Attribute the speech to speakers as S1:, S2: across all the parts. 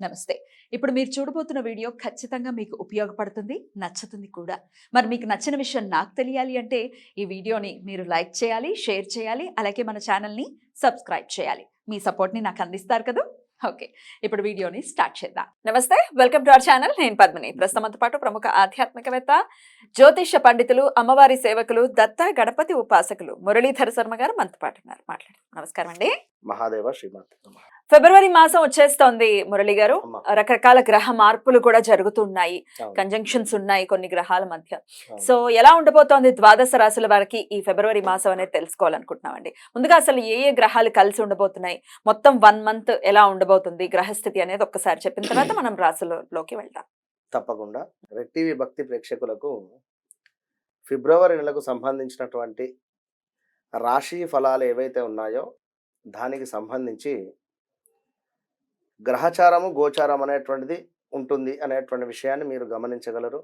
S1: నమస్తే. ఇప్పుడు మీరు చూడబోతున్న వీడియో ఖచ్చితంగా మీకు ఉపయోగపడుతుంది నచ్చుతుంది కూడా. మరి మీకు నచ్చిన విషయం నాకు తెలియాలి అంటే ఈ వీడియోని మీరు లైక్ చేయాలి షేర్ చేయాలి అలాగే మన ఛానల్ని సబ్స్క్రైబ్ చేయాలి. మీ సపోర్ట్ని నాకు అందిస్తారు కదా? ఓకే ఇప్పుడు వీడియోని స్టార్ట్ చేద్దాం. నమస్తే వెల్కమ్ టు అవర్ ఛానల్. నేను పద్మిని. ప్రస్తుతంతో పాటు ప్రముఖ ఆధ్యాత్మికవేత్త జ్యోతిష పండితులు అమ్మవారి సేవకులు దత్త గణపతి ఉపాసకులు మురళీధర శర్మ గారు మనతో పాటు ఉన్నారు. మాట్లాడు నమస్కారం అండి.
S2: మహాదేవ శ్రీమతి.
S1: ఫిబ్రవరి మాసం వచ్చేస్తోంది మురళి గారు. రకరకాల గ్రహ మార్పులు కూడా జరుగుతున్నాయి. కంజంక్షన్స్ ఉన్నాయి కొన్ని గ్రహాల మధ్య. సో ఎలా ఉండబోతోంది ద్వాదశ రాశుల వారికి ఈ ఫిబ్రవరి మాసం అనేది తెలుసుకోవాలనుకుంటున్నామండి. ముందుగా అసలు ఏ ఏ గ్రహాలు కలిసి ఉండబోతున్నాయి. మొత్తం వన్ మంత్ ఎలా ఉండబోతుంది గ్రహస్థితి అనేది ఒక్కసారి చెప్పిన తర్వాత మనం రాశులలోకి వెళ్దాం.
S2: తప్పకుండా. రెడ్ టీవీ భక్తి ప్రేక్షకులకు ఫిబ్రవరి నెలకు సంబంధించినటువంటి రాశి ఫలాలు ఏవైతే ఉన్నాయో దానికి సంబంధించి గ్రహచారము గోచారం అనేటువంటిది ఉంటుంది అనేటువంటి విషయాన్ని మీరు గమనించగలరు.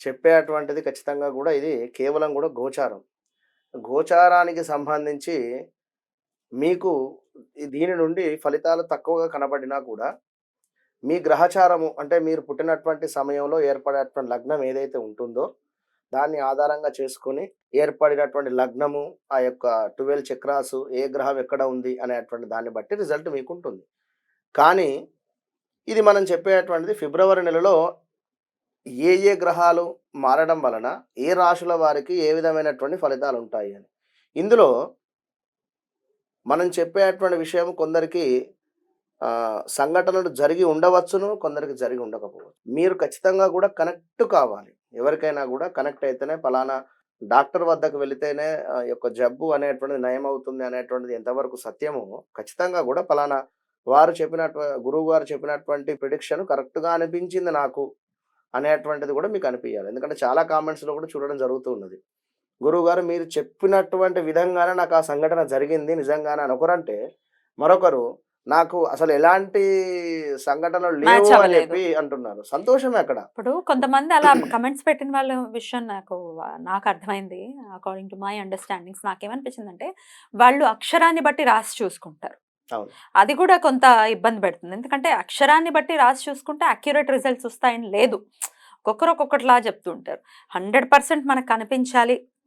S2: చెప్పేటువంటిది ఖచ్చితంగా కూడా ఇది కేవలం కూడా గోచారం. గోచారానికి సంబంధించి మీకు దీని నుండి ఫలితాలు తక్కువగా కనబడినా కూడా మీ గ్రహచారము అంటే మీరు పుట్టినటువంటి సమయంలో ఏర్పడేటువంటి లగ్నం ఏదైతే ఉంటుందో దాన్ని ఆధారంగా చేసుకొని ఏర్పడినటువంటి లగ్నము ఆ యొక్క ట్వెల్వ్ చక్రాసు ఏ గ్రహం ఎక్కడ ఉంది అనేటువంటి దాన్ని బట్టి రిజల్ట్ మీకు ఉంటుంది కానీ ఇది మనం చెప్పేటువంటిది ఫిబ్రవరి నెలలో ఏ ఏ గ్రహాలు మారడం వలన ఏ రాశుల వారికి ఏ విధమైనటువంటి ఫలితాలు ఉంటాయి అని. ఇందులో మనం చెప్పేటువంటి విషయం కొందరికి సంఘటనలు జరిగి ఉండవచ్చును కొందరికి జరిగి ఉండకపోవచ్చు. మీరు ఖచ్చితంగా కూడా కనెక్ట్ కావాలి. ఎవరికైనా కూడా కనెక్ట్ అయితేనే ఫలానా డాక్టర్ వద్దకు వెళితేనే ఆ యొక్క జబ్బు అనేటువంటిది నయం అవుతుంది అనేటువంటిది ఎంతవరకు సత్యమో ఖచ్చితంగా కూడా ఫలానా వారు చెప్పినట్టు గురువు గారు చెప్పినటువంటి ప్రిడిక్షన్ కరెక్ట్గా అనిపించింది నాకు అనేటువంటిది కూడా మీకు అనిపించాలి ఎందుకంటే చాలా కామెంట్స్లో కూడా చూడడం జరుగుతూ ఉన్నది. గురువు గారు మీరు చెప్పినటువంటి విధంగానే నాకు ఆ సంఘటన జరిగింది. నిజంగానే అని ఒకరంటే మరొకరు నాకు అసలు ఎలాంటి సంఘటనలు లేవు అని. చెప్పి అంటున్నారు. సంతోషమే అక్కడ.
S1: ఇప్పుడు కొంతమంది అలా కమెంట్స్ పెట్టిన వాళ్ళ విషయం నాకు నాకు అర్థమైంది. అకార్డింగ్ టు మై అండర్స్టాండింగ్స్ నాకేమనిపించిందంటే వాళ్ళు అక్షరాన్ని బట్టి రాసి చూసుకుంటారు. అది కూడా కొంత ఇబ్బంది పెడుతుంది. ఎందుకంటే అక్షరాన్ని బట్టి రాసి చూసుకుంటే అక్యురేట్ రిజల్ట్స్ వస్తాయని లేదు. ఒక్కొక్కరు ఒక్కొక్కటిలా చెప్తూ ఉంటారు హండ్రెడ్ పర్సెంట్ మనకు కనిపించాలి.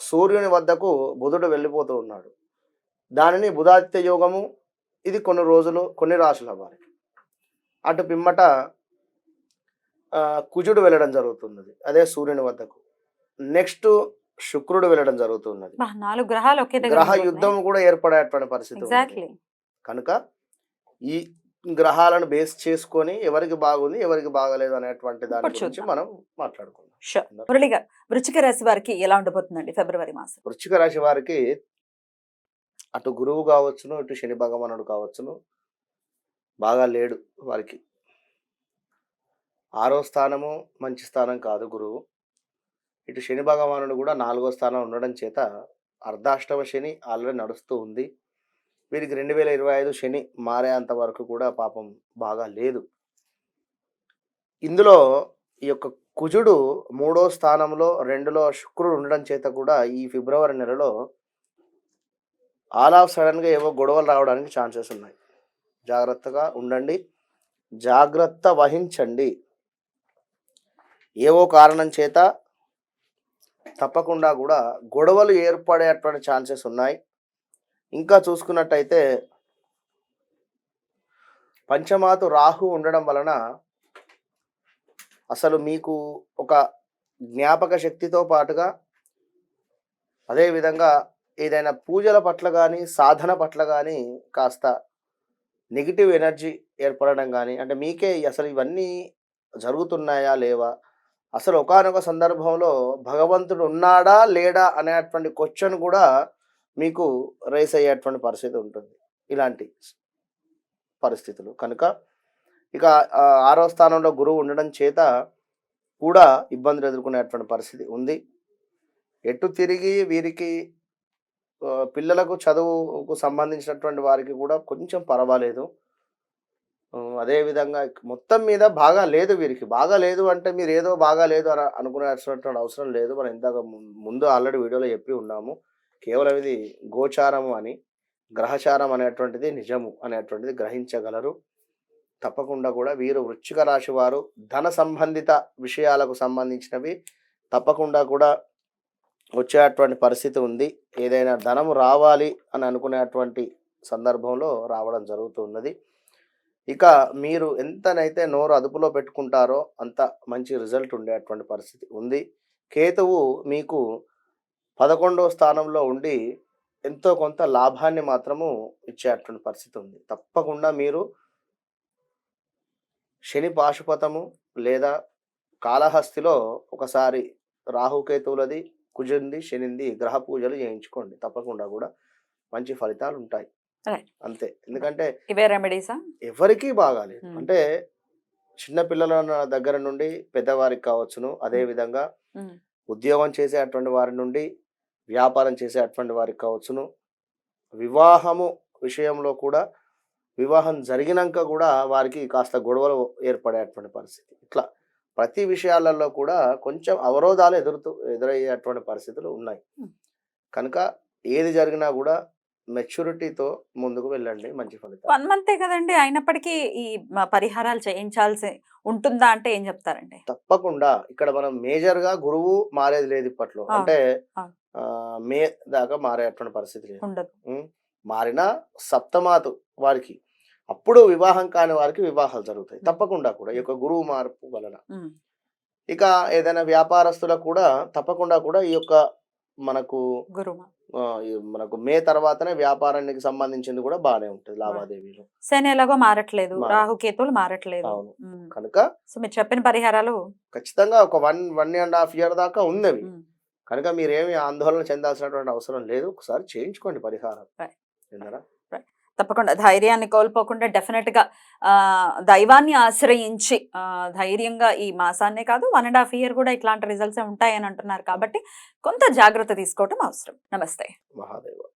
S2: సూర్యుని వద్దకు బుధుడు వెళ్ళిపోతూ ఉన్నాడు. దానిని బుధాదిత్య యోగము ఇది కొన్ని రోజులు కొన్ని రాశుల వారికి. అటు పిమ్మట కుజుడు వెళ్ళడం జరుగుతున్నది అదే సూర్యుని వద్దకు. నెక్స్ట్ శుక్రుడు వెళ్ళడం జరుగుతున్నది.
S1: నాలుగు గ్రహాలు ఒకే
S2: గ్రహ యుద్ధం కూడా ఏర్పడేటువంటి పరిస్థితి కనుక ఈ గ్రహాలను బేస్ చేసుకొని ఎవరికి బాగుంది ఎవరికి బాగలేదు అనేటువంటి దాని గురించి. మనం మాట్లాడుకుందాం.
S1: షూర్ మురళి గారు వృచ్చిక రాశి వారికి ఎలా ఉండబోతుందండి ఫిబ్రవరి మాసం?
S2: వృశ్చిక రాశి వారికి అటు గురువు కావచ్చును ఇటు శని భగవానుడు కావచ్చును బాగా లేడు వారికి. ఆరో స్థానము మంచి స్థానం కాదు గురువు. ఇటు శని భగవానుడు కూడా నాలుగో స్థానం ఉండడం చేత అర్ధాష్టమ శని ఆల్రెడీ నడుస్తూ ఉంది. వీరికి రెండు వేల ఇరవై ఐదు శని మారేంత వరకు కూడా పాపం బాగా లేదు. ఇందులో ఈ యొక్క కుజుడు మూడో స్థానంలో రెండులో శుక్రుడు ఉండడం చేత కూడా ఈ ఫిబ్రవరి నెలలో ఆల్ ఆఫ్ సడన్గా ఏవో గొడవలు రావడానికి ఛాన్సెస్ ఉన్నాయి. జాగ్రత్తగా ఉండండి. జాగ్రత్త వహించండి. ఏవో కారణం చేత తప్పకుండా కూడా గొడవలు ఏర్పడేటువంటి ఛాన్సెస్ ఉన్నాయి. ఇంకా చూసుకున్నట్టయితే పంచమాతు రాహు ఉండడం వలన అసలు మీకు ఒక జ్ఞాపక శక్తితో పాటుగా అదేవిధంగా ఏదైనా పూజల పట్ల కానీ సాధన పట్ల కానీ కాస్త నెగిటివ్ ఎనర్జీ ఏర్పడడం కానీ అంటే మీకే అసలు ఇవన్నీ జరుగుతున్నాయా లేవా? అసలు ఒకానొక సందర్భంలో భగవంతుడు ఉన్నాడా లేడా అనేటువంటి క్వశ్చన్ కూడా మీకు రైస్ అయ్యేటువంటి పరిస్థితి ఉంటుంది. ఇలాంటి పరిస్థితులు. కనుక ఇక ఆరో స్థానంలో గురువు ఉండడం చేత కూడా ఇబ్బందులు ఎదుర్కొనేటువంటి పరిస్థితి ఉంది. ఎటు తిరిగి వీరికి పిల్లలకు చదువుకు సంబంధించినటువంటి వారికి కూడా కొంచెం పర్వాలేదు. అదేవిధంగా మొత్తం మీద బాగా లేదు వీరికి. బాగా లేదు అంటే మీరు ఏదో బాగా లేదు అని అనుకునేటువంటి అవసరం లేదు. మనం ఇందాక ముందు ఆల్రెడీ వీడియోలో చెప్పి ఉన్నాము. కేవలం ఇది గోచారము అని గ్రహచారం అనేటువంటిది నిజము అనేటువంటిది గ్రహించగలరు. తప్పకుండా కూడా వీరు వృశ్చిక రాశి వారు ధన సంబంధిత విషయాలకు సంబంధించినవి తప్పకుండా కూడా వచ్చేటువంటి పరిస్థితి ఉంది. ఏదైనా ధనము రావాలి అని అనుకునేటువంటి సందర్భంలో రావడం జరుగుతున్నది ఇక మీరు ఎంతనైతే నోరు అదుపులో పెట్టుకుంటారో అంత మంచి రిజల్ట్ ఉండేటువంటి పరిస్థితి ఉంది. కేతువు మీకు పదకొండవ స్థానంలో ఉండి ఎంతో కొంత లాభాన్ని మాత్రము ఇచ్చేటువంటి పరిస్థితి ఉంది. తప్పకుండా మీరు శని పాశుపతము లేదా కాళహస్తిలో ఒకసారి రాహుకేతువులది కుజంది శనింది గ్రహ పూజలు చేయించుకోండి. తప్పకుండా కూడా మంచి ఫలితాలు ఉంటాయి. అంతే. ఎందుకంటే
S1: ఇవే రెమెడీసా
S2: ఎవరికీ బాగాలేదు.
S1: Hmm.
S2: అంటే చిన్న పిల్లల దగ్గర నుండి పెద్దవారికి కావచ్చును. అదే విధంగా ఉద్యోగం చేసే అటువంటి వారి నుండి వ్యాపారం చేసే అటువంటి వారికి కావచ్చును. వివాహము విషయంలో కూడా వివాహం జరిగినాక కూడా వారికి కాస్త గొడవలు ఏర్పడేటువంటి పరిస్థితి. ఇట్లా ప్రతి విషయాలలో కూడా కొంచెం అవరోధాలు ఎదురుతూ ఎదురయ్యేటువంటి పరిస్థితులు ఉన్నాయి. కనుక ఏది జరిగినా కూడా మెచ్యూరిటీతో ముందుకు వెళ్ళండి మంచి ఫలితం
S1: వన్ మంతే కదండి. అయినప్పటికీ ఈ పరిహారాలు చేయించాల్సి ఉంటుందా అంటే ఏం చెప్తారండి?
S2: తప్పకుండా. ఇక్కడ మనం మేజర్గా గురువు మారేది లేదు ఇప్పట్లో. అంటే మే దాకా మారేటువంటి పరిస్థితి లేదు? మారిన సప్తమాతు వారికి. అప్పుడు వివాహం కాని వారికి వివాహాలు జరుగుతాయి. తప్పకుండా కూడా ఈ యొక్క గురువు మార్పు వలన. ఇక ఏదైనా వ్యాపారస్తులకు కూడా తప్పకుండా కూడా ఈ యొక్క మనకు మనకు మే తర్వాతనే వ్యాపారానికి సంబంధించింది కూడా బాగానే ఉంటుంది లావాదేవీలు.
S1: శని ఎలాగో మారట్లేదు.
S2: మారదు.
S1: రాహుకేతువులు మారట్లేదు.
S2: అవును. కనుక
S1: సో మీరు చెప్పిన పరిహారాలు
S2: ఖచ్చితంగా ఒక one one and half year దాకా ఉంది కనుక మీరేమి ఆందోళన చెందాల్సినటువంటి అవసరం లేదు. ఒకసారి చేయించుకోండి పరిహారం.
S1: తప్పకుండా. ధైర్యాన్ని కోల్పోకుండా డెఫినెట్గా ఆ, దైవాన్ని ఆశ్రయించి ధైర్యంగా ఈ మాసాన్నే కాదు వన్ అండ్ హాఫ్ ఇయర్ కూడా ఇట్లాంటి రిజల్ట్స్ ఉంటాయని అంటున్నారు కాబట్టి కొంత జాగ్రత్త తీసుకోవటం అవసరం. నమస్తే.
S2: మహాదేవ.